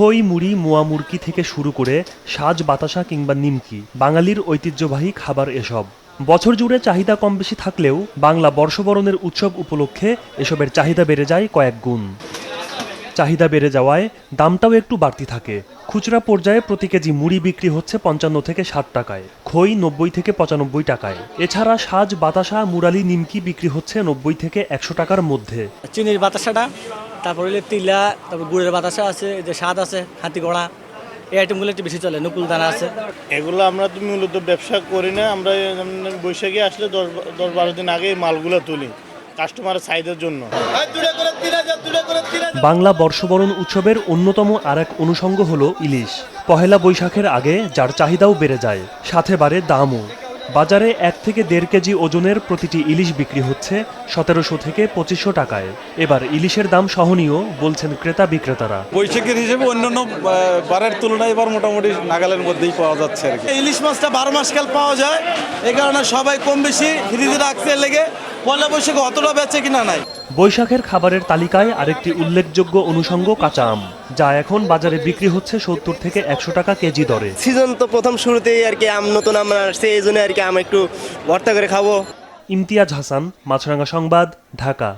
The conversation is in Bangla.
খই, মুড়ি, মোয়া মুরকি থেকে শুরু করে সাজ, বাতাসা কিংবা নিমকি, বাঙালির ঐতিহ্যবাহী খাবার এসব। বছর জুড়ে চাহিদা কম বেশি থাকলেও বাংলা বর্ষবরণের উৎসব উপলক্ষে এসবের চাহিদা বেড়ে যায় কয়েক গুণ। চাহিদা বেড়ে যাওয়ায় দামটাও একটু বাড়তি থাকে। খুচরা পর্যায়ে প্রতি কেজি মুড়ি বিক্রি হচ্ছে পঞ্চান্ন থেকে ষাট টাকায়, খই নব্বই থেকে পঁচানব্বই টাকায়। এছাড়া সাজ, বাতাসা, মুরালি, নিমকি বিক্রি হচ্ছে নব্বই থেকে একশো টাকার মধ্যে। চিনির বাতাসাটা? তারপর হইলে তিলা তারপর গুড়ের বাতাসা আছে এই যে স্বাদ আছে হাতি ঘোড়া এই আইটেমগুলো একটু বেশি চলে নকুল দানা আছে। এগুলো আমরা তো মূলত ব্যবসা করি না আমরা বৈশাখে আসলে দশ দশ বারো দিন আগে মালগুলো তুলি কাস্টমারের চাহিদার জন্য। বাংলা বর্ষবরণ উৎসবের অন্যতম আরেক অনুষঙ্গ হল ইলিশ। পহেলা বৈশাখের আগে যার চাহিদাও বেড়ে যায় সাথে বাড়ে দামও। বাজারে এক থেকে দেড় কেজি ওজনের প্রতিটি ইলিশ বিক্রি হচ্ছে সতেরোশো থেকে পঁচিশশো টাকায়। এবার ইলিশের দাম সহনীয় বলছেন ক্রেতা বিক্রেতারা। বৈশাখের হিসেবে অন্যান্য বারের তুলনায় এবার মোটামুটি নাগালের মধ্যেই পাওয়া যাচ্ছে আর কি। ইলিশ মাছটা বারো মাস কাল পাওয়া যায় এ কারণে সবাই কম বেশি ফ্রিজে রাখতে লেগে পয়লা বৈশাখে অতটা বেচে কিনা নাই। বৈশাখের খাবারের তালিকায় আরেকটি উল্লেখযোগ্য অনুষঙ্গ কাঁচা আম যা এখন বাজারে বিক্রি হচ্ছে সত্তর থেকে একশো টাকা কেজি দরে। সিজন তো প্রথম শুরুতেই আর কি আম নতুন আম আসছে এই জন্য আর কি আম একটু ভর্তা করে খাব। ইমতিয়াজ হাসান মাছরাঙ্গা সংবাদ ঢাকা।